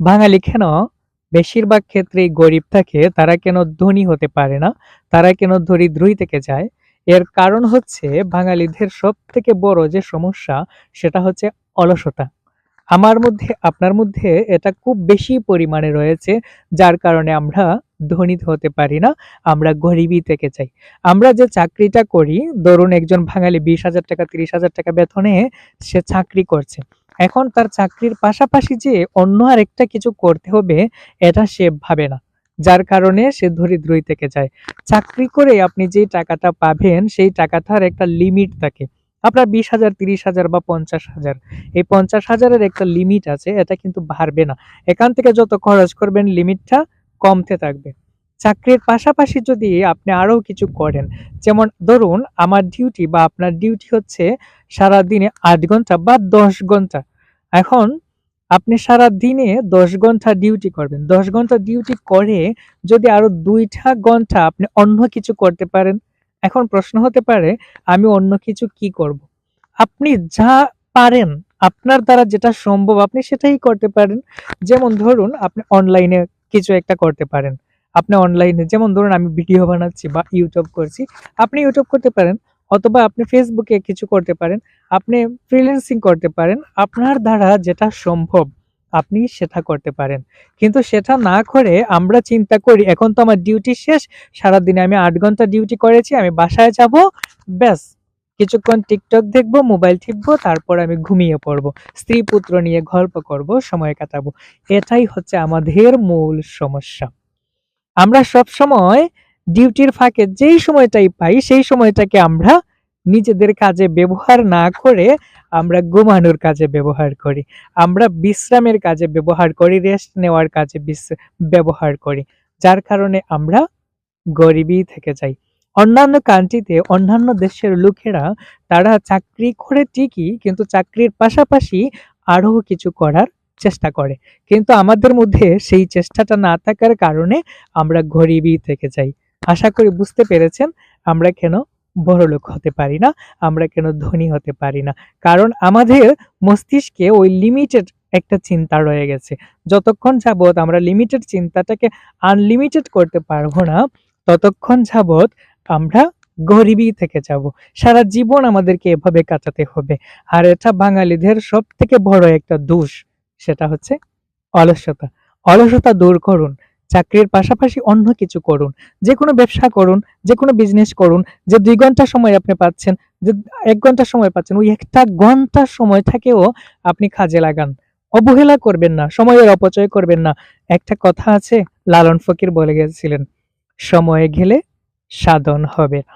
বাঙালি কেন? বেশিরভাগ ক্ষেত্রেই গরিব থাকে, তারা কেন ধনী হতে পারে না? তারা কেন দরিদ্রই থেকে যায়? এর কারণ হচ্ছে বাঙালিদের সব থেকে বড় যে সমস্যা, সেটা হচ্ছে অলসতা। আমার মধ্যে, আপনার মধ্যে এটা খুব বেশি পরিমাণে রয়েছে, যার কারণে আমরা ধনী হতে পারি না, আমরা গরিবই থেকে চাই আমরা যে চাকরিটা করি, ধরুন একজন বাঙালি বিশ হাজার টাকা, তিরিশ হাজার টাকা বেতনে সে চাকরি করছে। এখন তার চাকরির পাশাপাশি যে অন্য আরেকটা কিছু করতে হবে, এটা সে ভাবে না। যার কারণে সে দরিদ্রই থেকে যায়। চাকরি করে আপনি যেই টাকাটা পাবেন, সেই টাকাটার একটা লিমিট থাকে। আপনার বিশ হাজার, তিরিশ হাজার বা পঞ্চাশ হাজার। এই পঞ্চাশ হাজারের একটা লিমিট আছে, এটা কিন্তু বাড়বে না। এখান থেকে যত খরচ করবেন, লিমিটটা কমতে থাকবে। চাকরির পাশাপাশি যদি আপনি আরও কিছু করেন, যেমন ধরুন আমার ডিউটি বা আপনার ডিউটি হচ্ছে সারা দিনে আট ঘণ্টা বা দশ ঘণ্টা। এখন আপনি সারা দিনে দশ ঘণ্টা ডিউটি করবেন। দশ ঘণ্টা ডিউটি করে যদি আরও দুইটা ঘণ্টা আপনি অন্য কিছু করতে পারেন, এখন প্রশ্ন হতে পারে, আমি অন্য কিছু কি করব? আপনি যা পারেন, আপনার দ্বারা যেটা সম্ভব আপনি সেটাই করতে পারেন। যেমন ধরুন আপনি অনলাইনে কিছু একটা করতে পারেন। আপনি অনলাইনে যেমন ধরুন আমি ভিডিও বানাচ্ছি বা ইউটিউব করছি, আপনি ইউটিউব করতে পারেন অথবা আপনি ফেসবুকে কিছু করতে পারেন, আপনি ফ্রিল্যান্সিং করতে পারেন, আপনার দ্বারা যেটা সম্ভব আপনি সেটা করতে পারেন। কিন্তু সেটা না করে আমরা চিন্তা করি, এখন তো আমার ডিউটি শেষ, সারাদিনে আমি আট ঘণ্টা ডিউটি করেছি, আমি বাসায় যাব, ব্যাস। কিছুক্ষণ টিকটক দেখব মোবাইল টিপবো, তারপর আমি ঘুমিয়ে পড়ব। স্ত্রী পুত্র নিয়ে গল্প করব, সময় কাটাবো। এটাই হচ্ছে আমাদের মূল সমস্যা। আমরা সব সময় ডিউটির ফাঁকে যেই সময়টাই পাই, সেই সময়টাকে আমরা নিজেদের কাজে ব্যবহার না করে আমরা ঘুমানোর কাজে ব্যবহার করি। আমরা বিশ্রামের কাজে ব্যবহার করি রেস্ট নেওয়ার কাজে ব্যবহার করি, যার কারণে আমরা গরিবই থেকে যাই। অন্যান্য কান্ট্রিতে অন্যান্য দেশের লোকেরা, তারা চাকরি করে ঠিকই, কিন্তু চাকরির পাশাপাশি আরও কিছু করার চেষ্টা করে। কিন্তু আমাদের মধ্যে সেই চেষ্টাটা না থাকার কারণে আমরা গরিবই থেকে যাই। আশা করি বুঝতে পেরেছেন, আমরা কেন বড়লোক হতে পারি না, আমরা কেন ধনী হতে পারি না। কারণ আমাদের মস্তিষ্কে ওই লিমিটেড একটা চিন্তা রয়ে গেছে। যতক্ষণ যাবৎ আমরা লিমিটেড চিন্তাটাকে আনলিমিটেড করতে পারব না, ততক্ষণ যাবৎ আমরা গরিবই থেকে যাব। সারা জীবন আমাদেরকে এভাবে কাটাতে হবে। আর এটা বাঙালিদের সব থেকে বড় একটা দোষ। সেটা হচ্ছে অলসতা। অলসতা দূর করুন, চাকরির পাশাপাশি অন্য কিছু করুন। যে কোনো ব্যবসা করুন যে কোনো বিজনেস করুন, যে দুই ঘণ্টা সময় আপনি পাচ্ছেন, যে এক ঘণ্টা সময় পাচ্ছেন, ওই একটা ঘণ্টা সময়টাকেও আপনি কাজে লাগান। অবহেলা করবেন না, সময়ের অপচয় করবেন না। একটা কথা আছে, লালন ফকির বলে গেছিলেন, সময়ে গেলে সাধন হবে না।